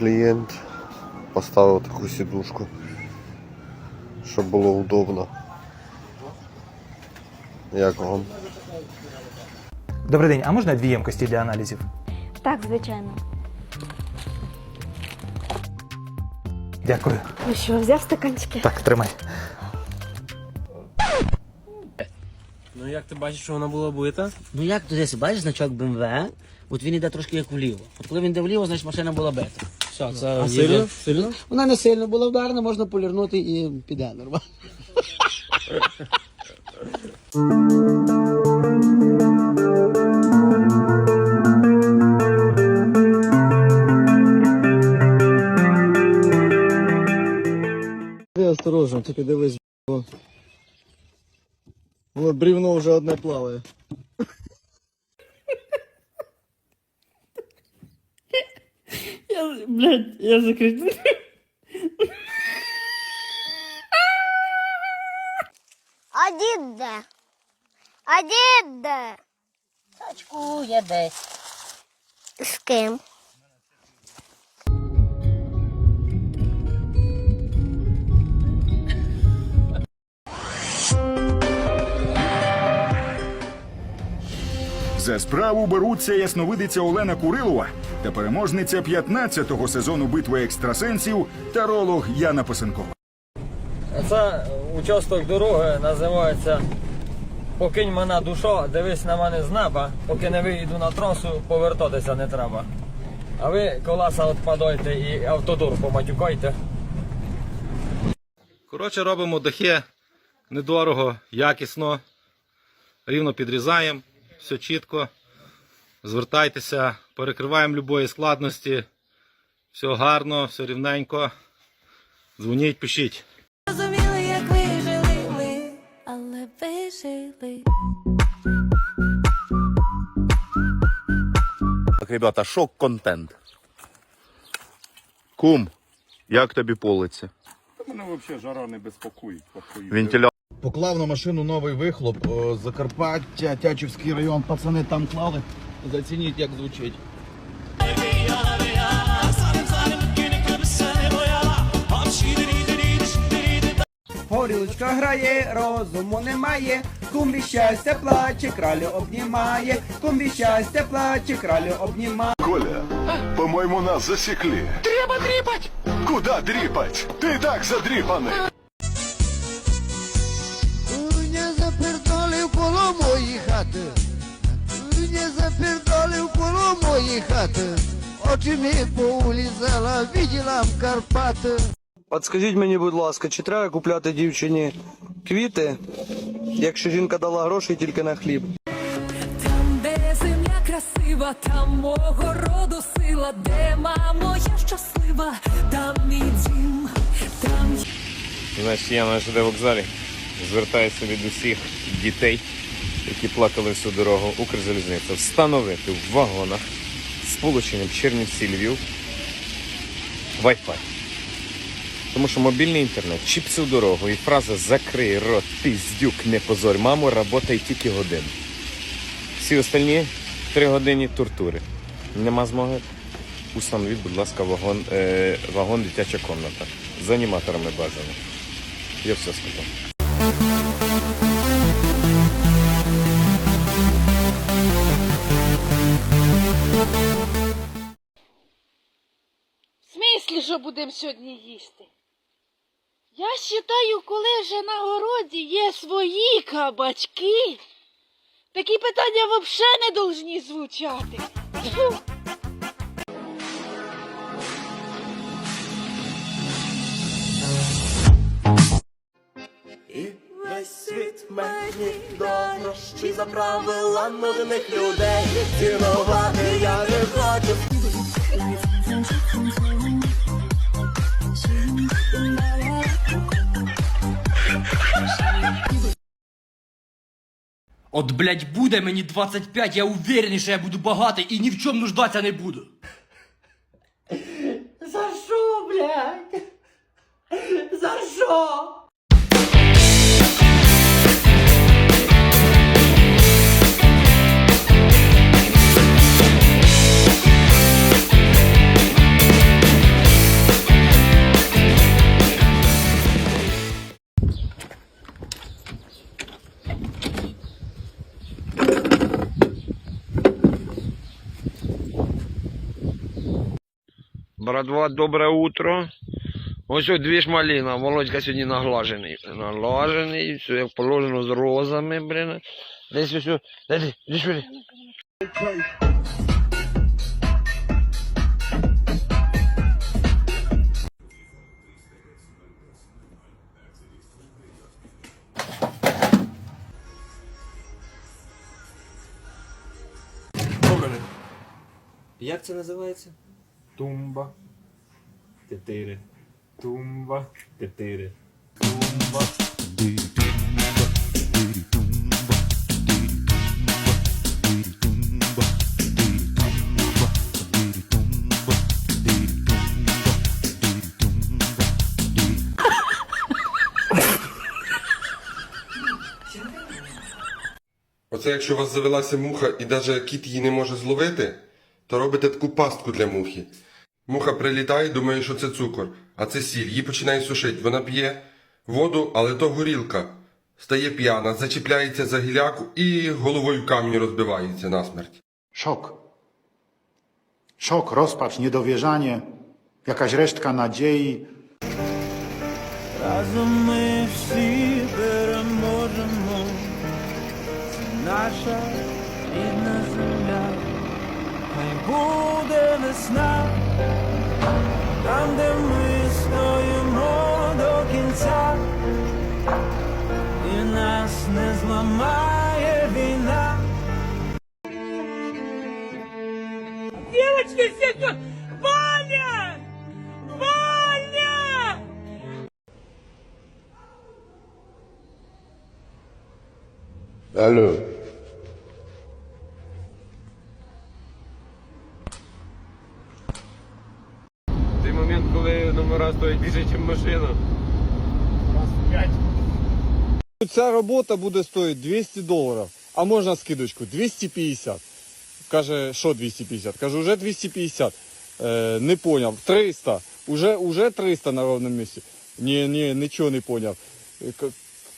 клієнт поставив таку сідушку, щоб було удобно. Як вам? Добрий день, а можна дві ємкості для аналізів? Так, звичайно. Дякую. Ну що, взяв стаканчики? Так, тримай. Ну як ти бачиш, що вона була бита? Ну як ти десь бачиш значок BMW, от він йде трошки як вліво. От коли він йде вліво, значить машина була бита. Все, це А сильно? Сильно? Вона не сильно була вдарена, можна полірнути і піде нормально. Ти осторожно, тільки дивись, бо Воно брівно вже одне плаває. Я, блядь, я закричу. А дід де? А дід де? Очкує десь. З ким? За справу беруться ясновидиця Олена Курилова та переможниця 15-го сезону битви екстрасенсів таролог Яна Пасенкова. Це участок дороги називається Покинь мене душа, дивись на мене з неба, поки не виїду на трасу, повертатися не треба. А ви колеса відпадайте і автодор поматюкайте. Коротше, робимо дахи недорого, якісно, рівно підрізаємо, все чітко. Звертайтеся, перекриваємо любої складності. Все гарно, все рівненько. Дзвоніть, пишіть. Розуміли, як ви жили ми, але ви жили. Так, ребята, шок-контент. Кум, як тобі полиці? Мене взагалі жара не безпокоїть. Вентилятор. Поклав на машину новий вихлоп, Закарпаття, Тячівський район, пацани там клали. Зацініть, як звучить. Горілочка грає, розуму немає, кумбі щастя плаче, кралю обнімає, кумбі щастя плаче, кралю обнімає. Коля, по-моєму, нас засікли. Треба дріпать! Куда дріпать? Ти так задріпаний. Коло мої хати. Поулізала, виділа в Карпати. От скажіть мені, будь ласка, чи треба купляти дівчині квіти, якщо жінка дала гроші тільки на хліб? Там, де земля красива, там мого роду сила, де мамо, я щаслива, там мій дім, там Значить, я на ЖД вокзалі звертаюся від усіх дітей, які плакали всю дорогу Укрзалізниця, встановити в вагонах з полученням Чернівці Львів Wi-Fi. Тому що мобільний інтернет, чіпси в дорогу і фраза Закрий рот, піздюк, не позорь маму, работає тільки годину. Всі остальні три години тортури. Нема змоги. Установіть, будь ласка, вагон, е, вагон дитяча комната з аніматорами бажано. Я все сказав. Що будемо сьогодні їсти? Я вважаю, коли вже на городі є свої кабачки, такі питання взагалі не должні звучати. І весь світ мені дорожчі за правила нудних людей. Цінувати я не хочу. От, блядь, буде мені 25, я уверений, що я буду багатий і ні в чому нуждатися не буду. За що, блядь? За що? Братва, добре утро. Ось дві ж маліна. Володька сьогодні наглажений. Наглажений, все як положено з розами, блін. Десь ось, дай, іди сюди. Як це називається? Тумба. Тетири. Тумба. Тетири. Тумба. Оце якщо у вас завелася муха і навіть кіт її не може зловити, то робите таку пастку для мухи. Муха прилітає, думає, що це цукор, а це сіль. Її починає сушити. Вона п'є воду, але то горілка. Стає п'яна, зачіпляється за гіляку і головою в камінь розбивається насмерть. Szok. Szok, rozpacz, niedowierzanie, jakaś resztka nadziei. Разом ми всі переможемо. Це наша рідна земля. Хай буде весна, там, де ми стоїмо до кінця, і нас не зламає війна. Девочки, все тут! Ваня! Ваня! Алло. Ця робота буде стоїти 200 доларів, а можна скидочку 250. Каже, що 250? Кажу, вже 250. Е, не поняв. 300. Уже, уже 300 на ровному місці. Ні, ні, нічого не поняв. Е,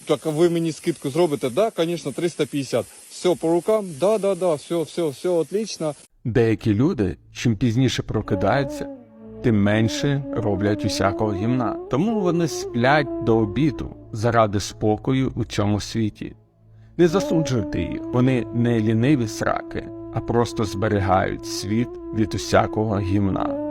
Так ви мені скидку зробите? Да, звісно, 350. Все по рукам? Да, да, да, все, все, все отлично. Деякі люди, чим пізніше прокидаються, тим менше роблять усякого гімна. Тому вони сплять до обіду заради спокою у цьому світі. Не засуджуйте їх, вони не ліниві сраки, а просто зберігають світ від усякого гімна.